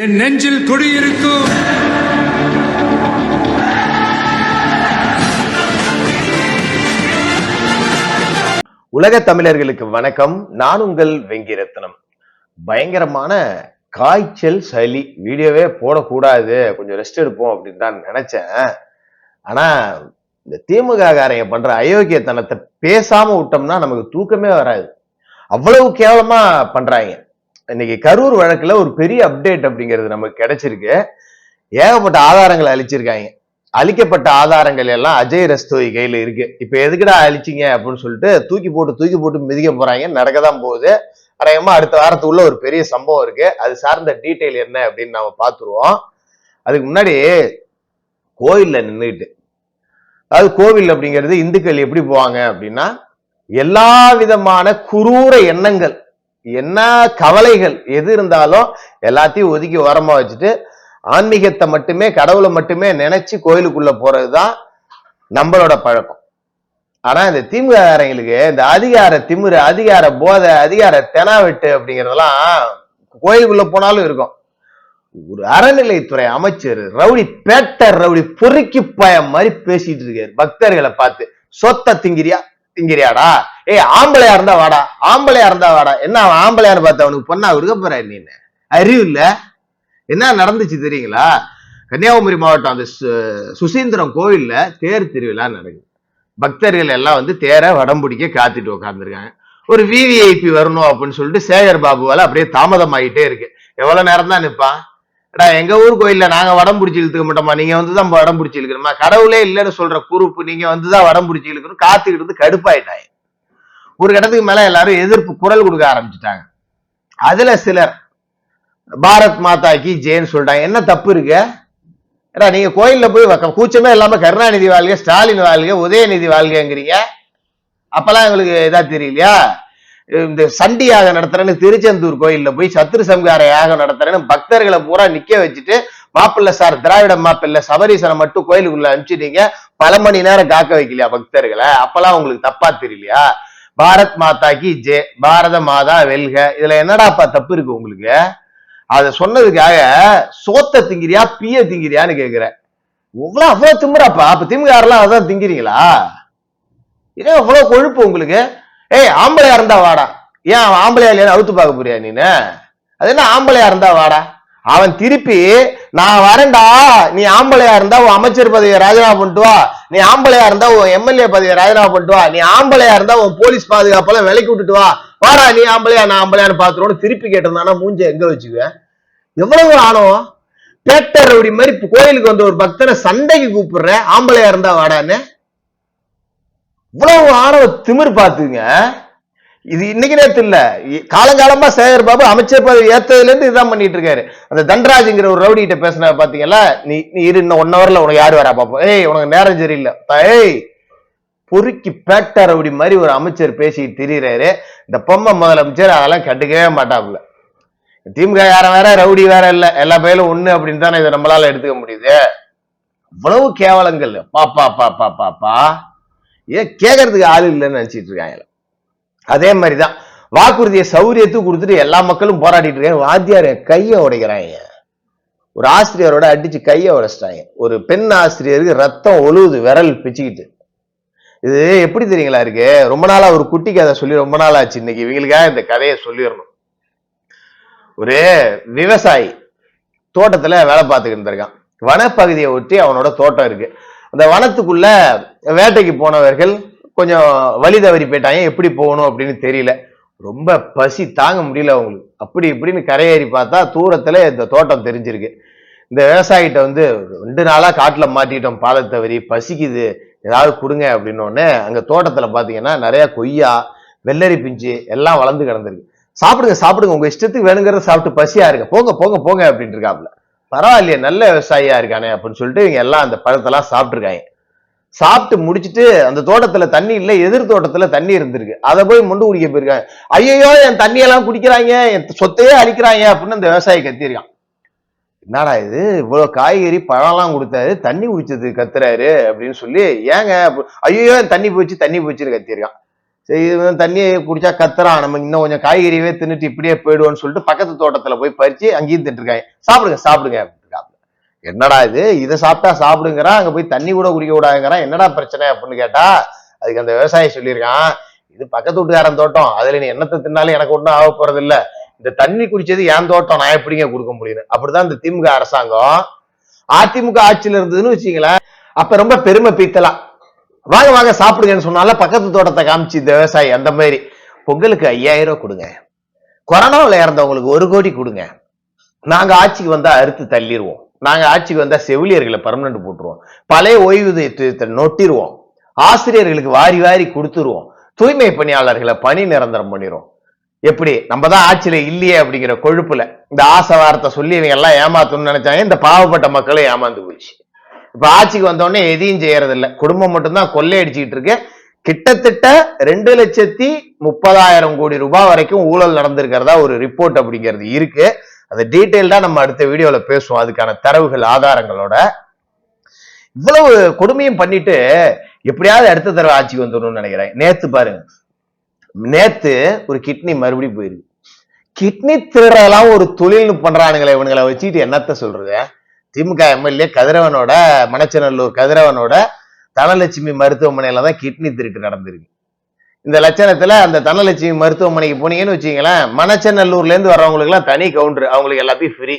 என் நெஞ்சில் குடியிருக்கும் உலக தமிழர்களுக்கு வணக்கம். நான் உங்கள் வெங்கிரத்னம். பயங்கரமான காய்ச்சல் சளி. வீடியோவே போடக்கூடாது. கொஞ்சம் ரெஸ்ட் எடுப்போம் அப்படின்னு தான் நினைச்சேன். ஆனா இந்த திமுக காரங்க பண்ற அயோக்கியத்தனத்தை பேசாம விட்டோம்னா நமக்கு தூக்கமே வராது. அவ்வளவு கேவலமா பண்றாங்க. இன்னைக்கு கரூர் வழக்குல ஒரு பெரிய அப்டேட் அப்படிங்கிறது நமக்கு கிடைச்சிருக்கு. ஏகப்பட்ட ஆதாரங்களை அழிச்சிருக்காங்க. அழிக்கப்பட்ட ஆதாரங்கள் எல்லாம் அஜய் ரஸ்தோய் கையில இருக்கு. இப்ப எதுக்குடா அழிச்சிங்க அப்படின்னு சொல்லிட்டு தூக்கி போட்டு தூக்கி போட்டு மிதிக்க போறாங்க. நடக்கதான் போகுது. அநேகமா அடுத்த வாரத்துக்குள்ள ஒரு பெரிய சம்பவம் இருக்கு. அது சார்ந்த டீட்டெயில் என்ன அப்படின்னு நாம பாத்துருவோம் அதுக்கு முன்னாடி கோயில்ல நின்றுட்டு அதாவது கோவில் அப்படிங்கிறது இந்துக்கள் எப்படி போவாங்க அப்படின்னா எல்லா விதமான குரூர எண்ணங்கள். என்ன கவலைகள் எது இருந்தாலும் எல்லாத்தையும் ஒதுக்கி ஓரமாக வச்சுட்டு ஆன்மீகத்தை மட்டுமே கடவுளை மட்டுமே நினைச்சு கோயிலுக்குள்ள போறதுதான் நம்மளோட பழக்கம். ஆனா இந்த திமுககாரங்களுக்கு இந்த அதிகார திமிரு அதிகார போதை அதிகார தெனாவெட்டு அப்படிங்கறதெல்லாம் கோயிலுக்குள்ள போனாலும் இருக்கும். ஒரு அறநிலைத்துறை அமைச்சர் ரவுடி பேட்டர் ரவுடி பொறுக்கி பயம் மாதிரி பேசிட்டு இருக்காரு. பக்தர்களை பார்த்து சொத்த திங்கிரியா திங்கிரியாடா ஏய் ஆம்பளையா இருந்தா வாடா ஆம்பளையா இருந்தா வாடா. என்ன அவன் ஆம்பளையான்னு பார்த்த அவனுக்கு பொண்ணா கொடுக்க போற நீன்னு அறிவு இல்ல. என்ன நடந்துச்சு தெரியுங்களா? கன்னியாகுமரி மாவட்டம் அந்த சு- சுசீந்திரம் கோவில்ல தேர் திருவிழா நடக்குது. பக்தர்கள் எல்லாம் வந்து தேரை வடம் பிடிக்க காத்துட்டு உட்காந்துருக்காங்க ஒரு விவிஐபி வரணும் அப்படின்னு சொல்லிட்டு சேகர் பாபுவால அப்படியே தாமதம் ஆகிட்டே இருக்கு. எவ்வளவு நேரம் தான் நிற்பான் எடா எங்க ஊர் கோயில்ல நாங்க வடம் பிடிச்சி இழுத்துக்க மாட்டோமா நீங்க வந்து தான் வடம் பிடிச்சி இழுக்கணுமா? கடவுளே இல்லைன்னு சொல்ற குரூப் நீங்க வந்து தான் வடம் பிடிச்சி இழுக்கணும். காத்துக்கிட்டு இருந்து கடுப்பாயிட்டாங்க. ஒரு இடத்துக்கு மேல எல்லாரும் எதிர்ப்பு குரல் கொடுக்க ஆரம்பிச்சுட்டாங்க. அதுல சிலர் பாரத் மாதா கி ஜெயன்னு சொல்லிட்டாங்க. என்ன தப்பு இருக்கு? ஏடா நீங்க கோயில்ல போய் கூச்சமே இல்லாம கருணாநிதி வாழ்க ஸ்டாலின் வாழ்க உதயநிதி வாழ்கங்கிறீங்க. அப்பெல்லாம் எங்களுக்கு இதா தெரியலையா? இந்த சண்டி யாகம் நடத்துறேன்னு திருச்செந்தூர் கோயில்ல போய் சத்துரு சம்கார யாகம் நடத்துறேன்னு பக்தர்களை பூரா நிக்க வச்சுட்டு மாப்பிள்ள சார் திராவிட மாப்பிள்ள சபரீசனை மட்டும் கோயிலுக்குள்ள அனுப்பிச்சிட்டீங்க. பல மணி நேரம் காக்க வைக்கலையா பக்தர்களை? அப்பெல்லாம் உங்களுக்கு தப்பா தெரியலையா? பாரத் மாதா கி ஜே பாரத மாதா வெல்க. இதுல என்னடாப்பா தப்பு இருக்கு உங்களுக்கு? அத சொன்னதுக்காக சோத்த திங்கிறியா பிய திங்கிறியான்னு கேக்குறேன். இவ்வளவு அவ்வளவு திமுறாப்பா அப்ப திமுகாரெல்லாம் அதான் திங்கிறீங்களா? ஏன் அவ்வளவு கொழுப்பு உங்களுக்கு? ஏய் ஆம்பளையா இருந்தா வாடா. ஏன் அவன் ஆம்பளையா இல்லையா அவுத்து பார்க்க போறியா நீனு? அது என்ன ஆம்பளையா இருந்தா வாடா? அவன் திருப்பி நான் வரேன்டா நீ ஆம்பளையா இருந்தா உன் அமைச்சர் பதவியை ராஜினாமா பண்ணிட்டு வா. நீ ஆம்பளையா இருந்தா உன் எம்எல்ஏ பதவியை ராஜினாமா பண்ணிட்டு வா. நீ ஆம்பளையா இருந்தா உன் போலீஸ் பாதுகாப்பெல்லாம் விலைக்கு விட்டுட்டு வா. வாடா நீ ஆம்பளையா நான் ஆம்பளையான்னு பாத்துருவோம் திருப்பி கேட்டிருந்தானா மூஞ்ச எங்க வச்சுக்குவேன் எவ்வளவு ஆணவம்? பேட்டர் அப்படி மாதிரி கோயிலுக்கு வந்த ஒரு பக்தனை சண்டைக்கு கூப்பிடுற ஆம்பளையா இருந்தா வாடான்னு. இவ்வளவு ஆணவ திமிர் பாத்துங்க இது இன்னைக்கு நேத்து இல்ல. இ- காலங்காலமா சேகர் பாபு அமைச்சர் பதவி ஏத்ததுல இருந்து இதுதான் பண்ணிட்டு இருக்காரு அந்த தன்ராஜ்ங்கிற ஒரு ரவுடி கிட்ட பேசின பாத்தீங்களா? நீ நீ இரு இன்னும் ஒன் ஹவர்ல உனக்கு யாரு வரா பாப்போம். ஏய் உனக்கு நேரம் சரியில்லை. ஏய் பொறுக்கி பேட்ட ரவுடி மாதிரி ஒரு அமைச்சர் பேசி திரியிறாரு. இந்த பொம்மை முதலமைச்சர் அதெல்லாம் கண்டுக்கவே மாட்டாப்புல. திமுக யார வேற ரவுடி வேற இல்ல. எல்லா பேரும் ஒண்ணு அப்படின்னு தானே இதை நம்மளால எடுத்துக்க முடியுது. இவ்வளவு கேவலங்கள். பாப்பா பாப்பா பாப்பா ஏன் கேட்கறதுக்கு ஆள் இல்லைன்னு நினைச்சிட்டு இருக்காங்க. அதே மாதிரி தான் வாக்குறுதியை சௌரியத்துக்கு கொடுத்துட்டு எல்லா மக்களும் போராடிட்டு இருக்காங்க. வாத்தியார் கையை உடைக்கிறாங்க. ஒரு ஆசிரியரோட அடிச்சு கையை உடைச்சிட்டாங்க. ஒரு பெண் ஆசிரியருக்கு ரத்தம் ஒழுகுது விரல் பிச்சுக்கிட்டு. இது எப்படி தெரியுங்களா இருக்கு? ரொம்ப நாளா ஒரு குட்டி கதை சொல்லி ரொம்ப நாள் ஆச்சு. இன்னைக்கு இவங்களுக்காக இந்த கதையை சொல்லிடணும். ஒரு விவசாயி தோட்டத்துல வேலை பார்த்துக்கிட்டு இருந்திருக்கான். வனப்பகுதியை ஒட்டி அவனோட தோட்டம் இருக்கு. அந்த வனத்துக்குள்ள வேட்டைக்கு போனவர்கள் கொஞ்சம் வழி தவறி போயிட்டாங்க. எப்படி போகணும் அப்படின்னு தெரியல. ரொம்ப பசி தாங்க முடியல அவங்களுக்கு. அப்படி இப்படின்னு கரையேறி பார்த்தா தூரத்துல இந்த தோட்டம் தெரிஞ்சிருக்கு. இந்த விவசாயிகிட்ட வந்து ரெண்டு நாளா காட்டுல மாட்டிட்டோம் பாலை தவறி பசிக்குது. ஏதாவது கொடுங்க அப்படின்னு அங்கே அங்க தோட்டத்துல பாத்தீங்கன்னா நிறைய கொய்யா வெள்ளரி பிஞ்சு எல்லாம் வளர்ந்து கிடந்திருக்கு. சாப்பிடுங்க சாப்பிடுங்க. உங்க இஷ்டத்துக்கு வேணுங்கிறத சாப்பிட்டு பசியா இருக்கு போங்க போங்க போங்க அப்படின்ட்டு இருக்காப்புல. பரவாயில்லையே நல்ல விவசாயியா இருக்கானே அப்படின்னு சொல்லிட்டு இவங்க எல்லாம் அந்த பழத்தெல்லாம் சாப்பிட்டுருக்காங்க. சாப்பிட்டு முடிச்சுட்டு அந்த தோட்டத்துல தண்ணி இல்லை எதிர் தோட்டத்துல தண்ணி இருந்திருக்கு. அதை போய் முண்டு குடிக்க போயிருக்காங்க. ஐயோ என் தண்ணியெல்லாம் குடிக்கிறாங்க என் சொத்தையே அழிக்கிறாங்க அப்படின்னு அந்த விவசாயி கத்திருக்கான். என்னடா இது? இவ்வளவு காய்கறி பழம்லாம் கொடுத்தாரு தண்ணி குடிச்சது கத்துறாரு அப்படின்னு சொல்லி ஏங்க ஐயோ தண்ணி போச்சு தண்ணி போச்சுன்னு கத்திருக்கான். சரி இது தண்ணியை குடிச்சா கத்துறான். நம்ம இன்னும் கொஞ்சம் காய்கறியவே தின்னுட்டு இப்படியே போயிடுவோம்னு சொல்லிட்டு பக்கத்து தோட்டத்துல போய் பறிச்சு அங்கேயும் தின்ட்டுருக்காங்க சாப்பிடுங்க சாப்பிடுங்க என்னடா இது? இதை சாப்பிட்டா சாப்பிடுங்கிறான் அங்க போய் தண்ணி கூட குடிக்க கூடாதுங்கிறான் என்னடா பிரச்சனை அப்படின்னு கேட்டா அதுக்கு அந்த விவசாயி சொல்லியிருக்கான் இது பக்கத்து வீட்டுக்காரன் தோட்டம் அதுல நீ என்னத்தை தின்னாலும் எனக்கு ஒன்றும் ஆக போறது இல்ல இந்த தண்ணி குடிச்சது என் தோட்டம் நான் எப்படிங்க கொடுக்க முடியும் அப்படிதான் இந்த திமுக அரசாங்கம் அதிமுக ஆட்சியில இருந்ததுன்னு வச்சுங்களேன் அப்ப ரொம்ப பெருமை பீத்தலாம். வாங்க வாங்க சாப்பிடுங்கன்னு சொன்னால பக்கத்து தோட்டத்தை காமிச்சு இந்த விவசாயி அந்த மாதிரி. பொங்கலுக்கு ஐயாயிரம் ரூபாய் கொடுங்க. கொரோனாவில் இறந்தவங்களுக்கு ஒரு கோடி கொடுங்க. நாங்க ஆட்சிக்கு வந்தா அறுத்து தள்ளிடுவோம் நாங்க ஆட்சிக்கு வந்தா செவிலியர்களை பர்மனெண்ட் போட்டுருவோம். பழைய ஓய்வூதியத்தை நொட்டிடுவோம் ஆசிரியர்களுக்கு வாரி வாரி கொடுத்துருவோம். தூய்மை பணியாளர்களை பணி நிரந்தரம் பண்ணிடுவோம் எப்படி? நம்ம தான் ஆட்சியில இல்லையே அப்படிங்கிற கொழுப்புல. இந்த ஆசை வார்த்தை சொல்லி இவங்க எல்லாம் ஏமாத்தணும்னு நினைச்சாங்க. இந்த பாவப்பட்ட மக்களும் ஏமாந்து போச்சு இப்போ ஆட்சிக்கு வந்தோடனே எதையும் செய்யறதில்ல. குடும்பம் மட்டும்தான் கொள்ளையடிச்சுக்கிட்டு இருக்கு. கிட்டத்தட்ட ரெண்டு லட்சத்தி முப்பதாயிரம் கோடி ரூபாய் வரைக்கும் ஊழல் நடந்திருக்கிறதா ஒரு ரிப்போர்ட் அப்படிங்கிறது இருக்கு. அதை டீட்டெயில்டாக நம்ம அடுத்த வீடியோவில் பேசுவோம். அதுக்கான தரவுகள் ஆதாரங்களோட. இவ்வளவு கொடுமையும் பண்ணிட்டு எப்படியாவது அடுத்த தடவை ஆட்சிக்கு வந்துடணும்னு நினைக்கிறேன். நேத்து பாருங்க. நேத்து ஒரு கிட்னி மறுபடியும் போயிருக்கு. கிட்னி திருடலாம் ஒரு தொழில்னு பண்றானுங்களே இவனுங்களை வச்சுட்டு என்னத்த சொல்றது? திமுக எம்எல்ஏ கதிரவனோட மணச்சநல்லூர் கதிரவனோட தனலட்சுமி மருத்துவமனையில தான் கிட்னி திருட்டு நடந்திருக்கு. இந்த லட்சணத்துல அந்த தனலட்சுமி மருத்துவமனைக்கு போனீங்கன்னு வச்சீங்களேன் மணச்சநல்லூர்ல இருந்து வர்றவங்களுக்கு எல்லாம் தனி கவுண்டர் அவங்களுக்கு எல்லாத்தையும் ஃப்ரீ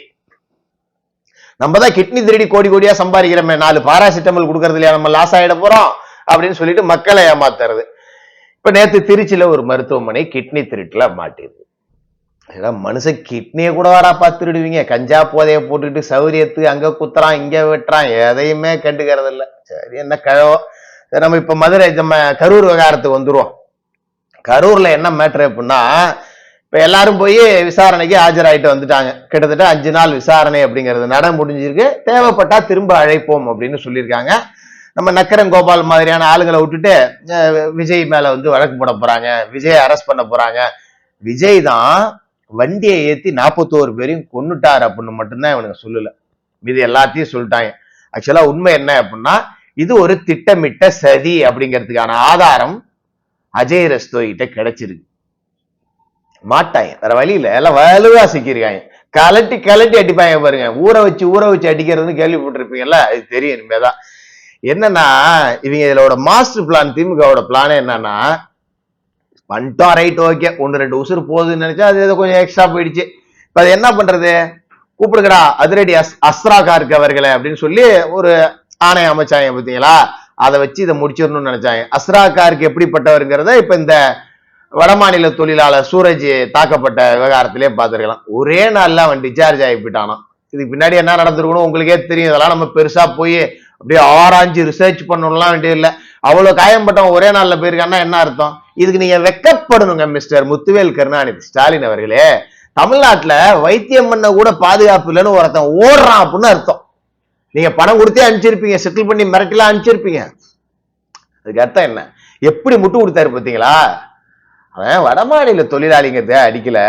நம்ம தான் கிட்னி திருடி கோடி கோடியா சம்பாதிக்கிறோமே நாலு பாராசிட்டமல் கொடுக்கறது இல்லையா? நம்ம லாஸ் ஆயிட போறோம் அப்படின்னு சொல்லிட்டு மக்களை ஏமாத்துறது. இப்ப நேத்து திருச்சியில ஒரு மருத்துவமனை கிட்னி திருட்டுல மாட்டிருக்கு ஏன்னா மனுஷன் கிட்னியை கூட வாடாப்பா திருடுவீங்க. கஞ்சா போதைய போட்டுக்கிட்டு சௌரியத்து அங்க குத்துறான் இங்க வெட்டுறான். எதையுமே கண்டுக்கிறது இல்லை சரி என்ன கழவோ நம்ம இப்ப மதுரை நம்ம கரூர் விவகாரத்துக்கு வந்துருவோம். கரூர்ல என்ன மேட்ரு அப்படின்னா இப்ப எல்லாரும் போய் விசாரணைக்கு ஆஜராயிட்டு வந்துட்டாங்க. கிட்டத்தட்ட அஞ்சு நாள் விசாரணை அப்படிங்கிறது நட முடிஞ்சிருக்கு. தேவைப்பட்டா திரும்ப அழைப்போம் அப்படின்னு சொல்லியிருக்காங்க. நம்ம நக்கரன் கோபால் மாதிரியான ஆளுங்களை விட்டுட்டு விஜய் மேல வந்து வழக்கு போட போறாங்க. விஜய் அரெஸ்ட் பண்ண போறாங்க. விஜய் தான் வண்டியை ஏத்தி நாற்பத்தோரு பேரையும் கொன்னுட்டார் அப்படின்னு மட்டும்தான் இவனுக்கு சொல்லல. இது எல்லாத்தையும் சொல்லிட்டாங்க. ஆக்சுவலா உண்மை என்ன அப்படின்னா இது ஒரு திட்டமிட்ட சதி அப்படிங்கிறதுக்கான ஆதாரம் அஜய் ரஸ்தோய் கிட்ட கிடைச்சிருக்கு. மாட்டாங்க. வேற வழியில எல்லாம் வலுவா சிக்கிருக்காங்க கலட்டி கலட்டி அடிப்பாங்க பாருங்க. ஊற வச்சு ஊற வச்சு அடிக்கிறதுன்னு கேள்விப்பட்டிருப்பீங்கல்ல? அது தெரியும் இனிமேதான். என்னன்னா இவங்க இதோட மாஸ்டர் பிளான் திமுகவோட பிளானே என்னன்னா பண்ணிட்டோம் ரைட் ஓகே ஒன்று ரெண்டு உசுறு போகுதுன்னு நினைச்சா அது ஏதோ கொஞ்சம் எக்ஸ்ட்ரா போயிடுச்சு. இப்போ அது என்ன பண்றது? கூப்பிடுங்கடா அதிரடி அஸ் அஸ்ரா கார்க் அப்படின்னு சொல்லி ஒரு ஆணையம் அமைச்சாங்க பார்த்தீங்களா? அதை வச்சு இதை முடிச்சிடணும்னு நினைச்சாங்க. அஸ்ராக்காருக்கு எப்படிப்பட்டவருங்கிறத இப்ப இந்த வடமாநில தொழிலாளர் சூரஜ் தாக்கப்பட்ட விவகாரத்திலே பார்த்துருக்கலாம். ஒரே நாள்ல அவன் டிஸ்சார்ஜ் ஆகி போயிட்டானாம். இதுக்கு பின்னாடி என்ன நடந்திருக்கணும் உங்களுக்கே தெரியும். இதெல்லாம் நம்ம பெருசா போய் அப்படியே ஆராய்ஞ்சு ரிசர்ச் பண்ணணும்லாம் வேண்டியதில்லை அவ்வளவு காயம்பட்டவன் ஒரே நாள்ல போயிருக்கான்னா என்ன அர்த்தம்? இதுக்கு நீங்க வெக்கப்படணுங்க மிஸ்டர் முத்துவேல் கருணாநிதி. ஸ்டாலின் அவர்களே தமிழ்நாட்டுல வைத்தியம் பண்ண கூட பாதுகாப்பு இல்லைன்னு ஒருத்தன் ஓடுறான் அப்படின்னு அர்த்தம். நீங்க பணம் கொடுத்தே அனுப்பிச்சிருப்பீங்க செட்டில் பண்ணி மிரட்டலாம் அனுப்பிச்சிருப்பீங்க. அதுக்கு அர்த்தம் என்ன? எப்படி முட்டு கொடுத்தாரு பார்த்தீங்களா? அவன் வடமாநில தொழிலாளிங்கிறத அடிக்கல.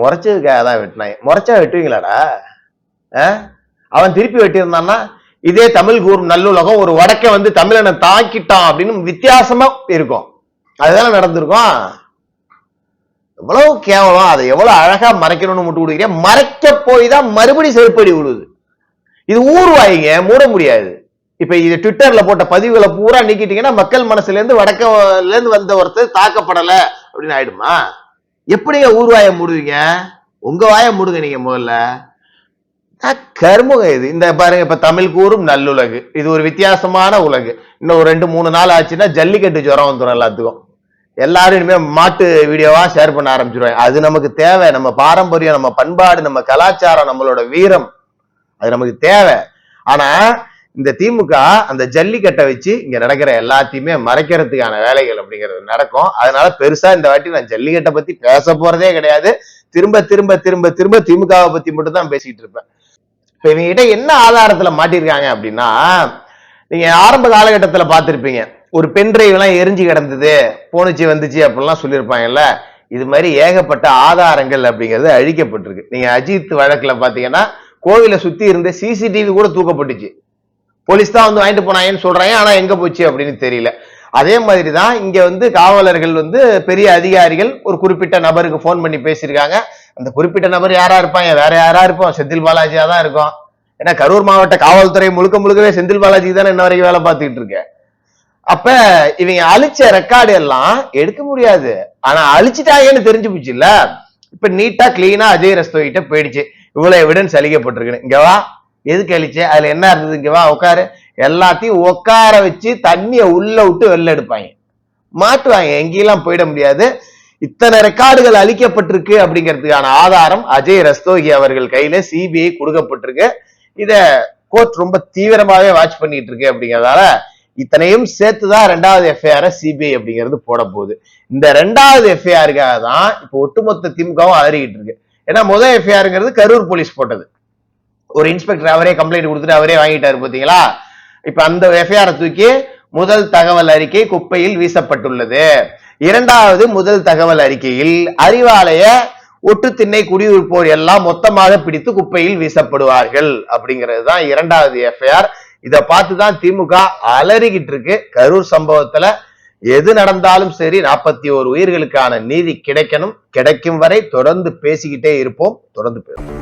முறைச்சதுக்காக தான் வெட்டினாங்க முறைச்சா வெட்டுவீங்களாடா? ஆ? அவன் திருப்பி வெட்டியிருந்தான்னா இதே தமிழ் கூறும் நல்லுலகம் ஒரு வடக்க வந்து தமிழனை தாக்கிட்டான் அப்படின்னு வித்தியாசமா இருக்கும். அதுதானே நடந்திருக்கும்? எவ்வளவு கேவலம் அதை எவ்வளவு அழகா மறைக்கணும்னு முட்டு கொடுக்குறேன் மறைக்க போய் தான் மறுபடி செருப்படி விழுது இது ஊர்வாயிங்க மூட முடியாது. இப்ப இது ட்விட்டர்ல போட்ட பதிவுகளை பூரா நீக்கிட்டீங்கன்னா மக்கள் மனசுல இருந்து வடக்கல இருந்து வந்த ஒருத்தர் தாக்கப்படல அப்படின்னு ஆயிடுமா? எப்படிங்க ஊர்வாயை மூடுவீங்க? உங்க வாயை மூடுங்க நீங்க முதல்ல. கருமுக கருமுகம் இது. இந்த பாருங்க இப்ப தமிழ் கூறும் நல்லுலகு. இது ஒரு வித்தியாசமான உலகு. இன்னும் ஒரு ரெண்டு மூணு நாள் ஆச்சுன்னா ஜல்லிக்கட்டு ஜுரம் வந்துடும் எல்லாத்துக்கும். எல்லாரும் இனிமே மாட்டு வீடியோவா ஷேர் பண்ண ஆரம்பிச்சிருவாங்க. அது நமக்கு தேவை. நம்ம பாரம்பரியம் நம்ம பண்பாடு நம்ம கலாச்சாரம் நம்மளோட வீரம். அது நமக்கு தேவை. ஆனா இந்த திமுக அந்த ஜல்லிக்கட்டை வச்சு இங்க நடக்கிற எல்லாத்தையுமே மறைக்கிறதுக்கான வேலைகள் அப்படிங்கிறது நடக்கும். அதனால பெருசா இந்த வாட்டி நான் ஜல்லிக்கட்டை பத்தி பேச போறதே கிடையாது. திரும்ப திரும்ப திரும்ப திரும்ப திமுகவை பத்தி மட்டும் தான் பேசிட்டு இருப்பேன். இப்ப இவங்க கிட்ட என்ன ஆதாரத்துல மாட்டிருக்காங்க அப்படின்னா நீங்க ஆரம்ப காலகட்டத்துல பாத்திருப்பீங்க ஒரு பென் டிரைவ் எல்லாம் எரிஞ்சு கிடந்தது. போனுச்சு வந்துச்சு அப்படிலாம் சொல்லியிருப்பாங்கல்ல. இது மாதிரி ஏகப்பட்ட ஆதாரங்கள் அப்படிங்கிறது அழிக்கப்பட்டிருக்கு. நீங்க அஜித் வழக்குல பாத்தீங்கன்னா கோவிலை சுத்தி இருந்த சிசிடிவி கூட தூக்கப்பட்டுச்சு. போலீஸ் தான் வந்து வாங்கிட்டு போனாங்கன்னு சொல்றாங்க. ஆனா எங்க போச்சு அப்படின்னு தெரியல. அதே மாதிரி தான் இங்க வந்து காவலர்கள் வந்து பெரிய அதிகாரிகள் ஒரு குறிப்பிட்ட நபருக்கு ஃபோன் பண்ணி பேசியிருக்காங்க. அந்த குறிப்பிட்ட நபர் யாரா இருப்பாங்க? வேற யாரா இருப்போம்? செந்தில் பாலாஜியா தான் இருக்கும். ஏன்னா கரூர் மாவட்ட காவல்துறை முழுக்க முழுக்கவே செந்தில் பாலாஜி தானே இன்ன வரைக்கும் வேலை பார்த்துக்கிட்டு இருக்கேன். அப்ப இவங்க அழிச்ச ரெக்கார்டு எல்லாம் எடுக்க முடியாது. ஆனா அழிச்சிட்டாங்கன்னு தெரிஞ்சு போச்சு இல்ல? இப்ப நீட்டா கிளீனா அஜய் ரஸ்தோகிட்ட போயிடுச்சு. இவ்வளவு எவிடன்ஸ் அழிக்கப்பட்டிருக்குன்னு இங்க வா. எதுக்கு அழிச்சு அதுல என்ன இருந்தது? இங்க வா உட்காரு எல்லாத்தையும் உட்கார வச்சு தண்ணிய உள்ள விட்டு வெளில எடுப்பாங்க. மாட்டுவாங்க. எங்கேயெல்லாம் போயிட முடியாது. இத்தனை ரெக்கார்டுகள் அழிக்கப்பட்டிருக்கு அப்படிங்கிறதுக்கான ஆதாரம் அஜய் ரஸ்தோகி அவர்கள் கையில சிபிஐ கொடுக்கப்பட்டிருக்கு. இத கோர்ட் ரொம்ப தீவிரமாவே வாட்ச் பண்ணிட்டு இருக்கு அப்படிங்கிறதால இத்தனையும் சேர்த்துதான் ரெண்டாவது எஃப்ஐஆர் சிபிஐ அப்படிங்கிறது போட போகுது இந்த ரெண்டாவது எஃப்ஐஆருக்காக தான் இப்போ ஒட்டுமொத்த திமுகவும் அலறிக்கிட்டு இருக்கு ஏன்னா முதல் எஃப்ஐஆருங்கிறது கரூர் போலீஸ் போட்டது. ஒரு இன்ஸ்பெக்டர் அவரே கம்ப்ளைண்ட் கொடுத்துட்டு அவரே வாங்கிட்டாரு பார்த்தீங்களா இப்ப அந்த எஃப்ஐஆரை தூக்கி முதல் தகவல் அறிக்கை குப்பையில் வீசப்பட்டுள்ளது. இரண்டாவது முதல் தகவல் அறிக்கையில் அறிவாலய ஒட்டு திண்ணை குடியிருப்போர் எல்லாம் மொத்தமாக பிடித்து குப்பையில் வீசப்படுவார்கள் அப்படிங்கிறது தான் இரண்டாவது எஃப்ஐஆர் இதை பார்த்து தான் திமுக அலறிக்கிட்டு இருக்கு. கரூர் சம்பவத்துல எது நடந்தாலும் சரி நாற்பத்தி ஓரு உயிர்களுக்கான நீதி கிடைக்கணும். கிடைக்கும் வரை தொடர்ந்து பேசிக்கிட்டே இருப்போம். தொடர்ந்து பேசுவோம்.